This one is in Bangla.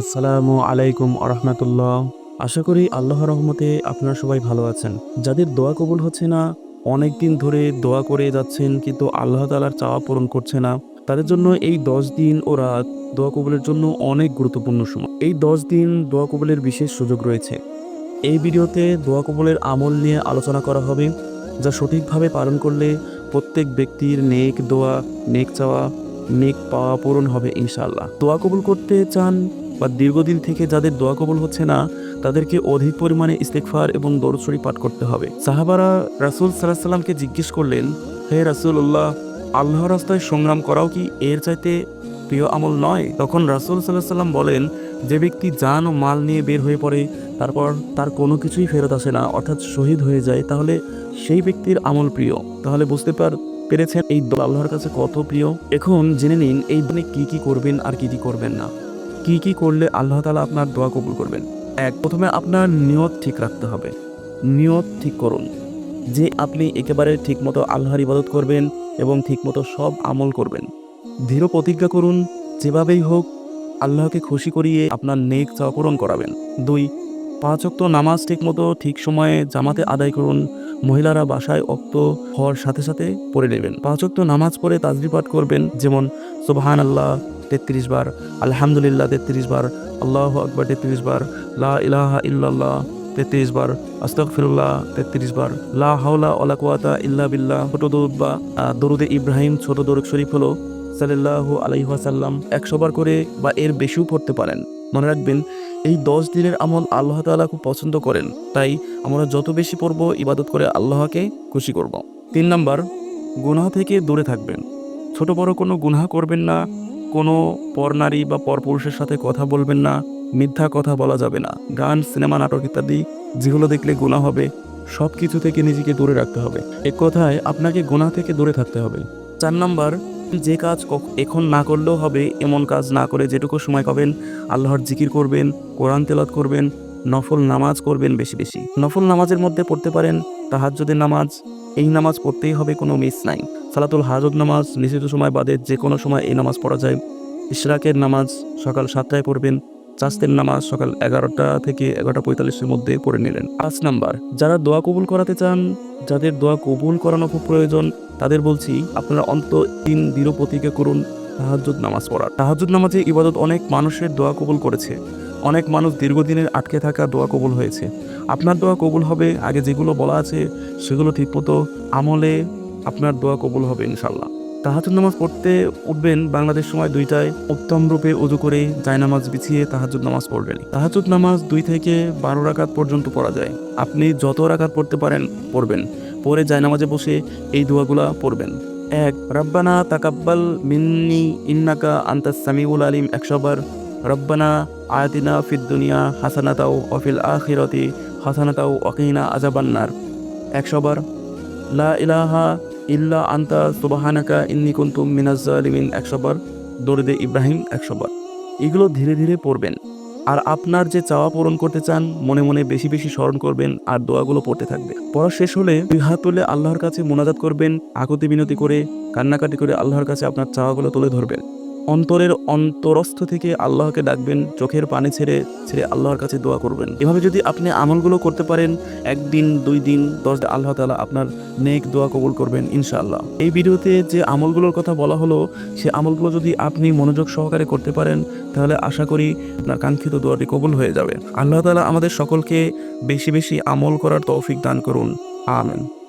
আসসালামু আলাইকুম আরহামতুল্লাহ আশা করি আল্লাহর রহমতে আপনারা সবাই ভালো আছেন। যাদের দোয়া কবুল হচ্ছে না, অনেক দিন ধরে দোয়া করে যাচ্ছেন কিন্তু আল্লাহ তালার চাওয়া পূরণ করছে না। তাদের জন্য এই দশ দিন ও রাত দোয়া কবুলের জন্য অনেক গুরুত্বপূর্ণ সময়। এই দশ দিন দোয়া কবুলের বিশেষ সুযোগ রয়েছে। এই ভিডিওতে দোয়া কবুলের আমল নিয়ে আলোচনা করা হবে, যা সঠিকভাবে পালন করলে প্রত্যেক ব্যক্তির নেক দোয়া, নেক চাওয়া, নেক পাওয়া পূরণ হবে ইনশাল্লাহ দোয়া কবুল করতে চান বা দীর্ঘদিন থেকে যাদের দোয়া কবুল হচ্ছে না, তাদেরকে অধিক পরিমাণে ইস্তেকফার এবং দরুদ পাঠ করতে হবে। সাহাবারা রাসূল সাল্লাহ সাল্লামকে জিজ্ঞেস করলেন, হে রাসূলুল্লাহ আল্লাহ রাস্তায় সংগ্রাম করাও কি এর চাইতে প্রিয় আমল নয়? তখন রাসূল সাল্লাহ সাল্লাম বলেন, যে ব্যক্তি যান ও মাল নিয়ে বের হয়ে পড়ে, তারপর তার কোনো কিছুই ফেরত আসে না, অর্থাৎ শহীদ হয়ে যায়, তাহলে সেই ব্যক্তির আমল প্রিয়। তাহলে বুঝতে পার, পেরেছেন এই আল্লাহর কাছে কত প্রিয়? এখন জেনে নিন, এই দিনে কি কি করবেন আর কি কি করবেন না। কি কি করলে আল্লাহ তালা আপনার দোয়া কবুল করবেন? এক, প্রথমে আপনার নিয়ত ঠিক রাখতে হবে। নিয়ত ঠিক করুন। যে আপনি একেবারে ঠিকমতো আল্লাহর ইবাদত করবেন এবং ঠিকমতো সব আমল করবেন। দৃঢ় প্রতিজ্ঞা করুন, যেভাবেই হোক, আল্লাহকে খুশি করিয়ে আপনার নেক চাওয়া করাবেন। দুই, পাঁচ অক্ত নামাজ ঠিকমতো ঠিক সময়ে জামাতে আদায় করুন। মহিলারা বাসায় অক্ত হওয়ার সাথে সাথে পড়ে নেবেন। পাঁচ অক্ত নামাজ পড়ে তাজরি পাঠ করবেন, যেমন সুবহান আল্লাহ তেত্রিশ বার, আলহামদুলিল্লাহ তেত্রিশ বার, আল্লাহ আকবর তেত্রিশ বার, লা ইলাহা ইল্লাল্লাহ তেত্রিশ বার আস্তফিরুল্লাহ তেত্রিশ বার, লা হাওলা ওলা কুয়াতা ইল্লা বিল্লাহ। ছোট দরুদ বা দরুদে ইব্রাহিম, ছোট দরুদ শরীফ হলো সাল্লাল্লাহু আলাইহি ওয়াসাল্লাম একশো বার করে বা এর বেশিও পড়তে পারেন। মনে রাখবেন, এই দশ দিনের আমল আল্লাহ তাআলা খুব পছন্দ করেন। তাই আমরা যত বেশি পড়ব, ইবাদত করে আল্লাহকে খুশি করব। তিন নাম্বার, গুনাহ থেকে দূরে থাকবেন। ছোট বড় কোনো গুনাহ করবেন না। কোনো পরনারী বা পরপুরুষের সাথে কথা বলবেন না, মিথ্যা কথা বলা যাবে না। গান, সিনেমা, নাটক ইত্যাদি, যেগুলো দেখলে গুনাহ হবে সব কিছু থেকে নিজেকে দূরে রাখতে হবে। এক কথায় আপনাকে গোনা থেকে দূরে থাকতে হবে। চার নম্বর, যে কাজ এখন না করলেও হবে, এমন কাজ না করে যেটুকু সময় পাবেন, আল্লাহর জিকির করবেন, কোরআন তেলাত করবেন, নফল নামাজ করবেন বেশি বেশি। নফল নামাজের মধ্যে পড়তে পারেন, তাহাজ্জুদের নামাজ এই নামাজ পড়তেই হবে, কোনো মিস নাই। সালাতুল হাজত নামাজ নিশ্চিত সময় বাদে যে কোনো সময় এই নামাজ পড়া যায়। ইশরাকের নামাজ সকাল সাতটায় পড়বেন, চাস্তের নামাজ সকাল এগারোটা থেকে এগারোটা পঁয়তাল্লিশের মধ্যে পড়ে নিলেন। পাঁচ নাম্বার, যারা দোয়া কবুল করাতে চান, যাদের দোয়া কবুল করানো খুব প্রয়োজন, তাদের বলছি আপনারা অন্ত তিন দৃঢ় করুন, তাহাজ্জুদ নামাজ পড়া তাহাজ্জুদ নামাজে ইবাদত অনেক মানুষের দোয়া কবুল করেছে। অনেক মানুষ দীর্ঘদিনের আটকে থাকা দোয়া কবুল হয়েছে। আপনার দোয়া কবুল হবে, আগে যেগুলো বলা আছে, সেগুলো ঠিকমতো আমলে আপনার দোয়া কবুল হবে ইনশাল্লাহ তাহাজুদ নামাজ পড়তে উঠবেন, বাংলাদেশ সময় দুইটায় উত্তম রূপে উজু করে জায়নামাজ বিছিয়ে তাহাজুদ নামাজ পড়বেন। তাহাজুদ নামাজ দুই থেকে বারো রাকাত পর্যন্ত পড়া যায়। আপনি যত রাকাত পড়তে পারেন, পড়বেন। পরে জায়নামাজে বসে এই দোয়াগুলা পড়বেন। এক, রব্বানা তাকাব্বাল মিন্নি ইন্নাকা আন্তাস সামিউল আলিম একশোবার রব্বানা আয়াতিনা ফিদ দুনিয়া হাসানাতাও অফিল আখিরতি হাসানাতাও অকিনা আজাবান্নার একশোবার লা ইলাহা ইল্লা আন্তা সুবাহানাকা ইন্নি কুন্তুম মিনাজ জালিমিন। একশোবার দরুদে ইব্রাহিম একশোবার এগুলো ধীরে ধীরে পড়বেন। আর আপনার যে চাওয়া পূরণ করতে চান, মনে মনে বেশি বেশি স্মরণ করবেন আর দোয়াগুলো পড়তে থাকবে পড়া শেষ হলে দুই হাত তুলে আল্লাহর কাছে মোনাজাত করবেন, আকুতি বিনতি করে, কান্নাকাটি করে আল্লাহর কাছে আপনার চাওয়াগুলো তুলে ধরবেন। অন্তরের অন্তরস্থ থেকে আল্লাহকে ডাকবেন, চোখের পানি ছেড়ে ছেড়ে আল্লাহর কাছে দোয়া করবেন। এভাবে যদি আপনি আমলগুলো করতে পারেন, একদিন, দুই দিন, দশ আল্লাহ তালা আপনার নেক দোয়া কবুল করবেন, ইনশাআল্লাহ। এই ভিডিওতে যে আমলগুলোর কথা বলা হলো, সে আমলগুলো যদি আপনি মনোযোগ সহকারে করতে পারেন, তাহলে আশা করি আপনার কাঙ্ক্ষিত দোয়াটি কবুল হয়ে যাবে। আল্লাহ তালা আমাদের সকলকে বেশি বেশি আমল করার তৌফিক দান করুন। আমেন।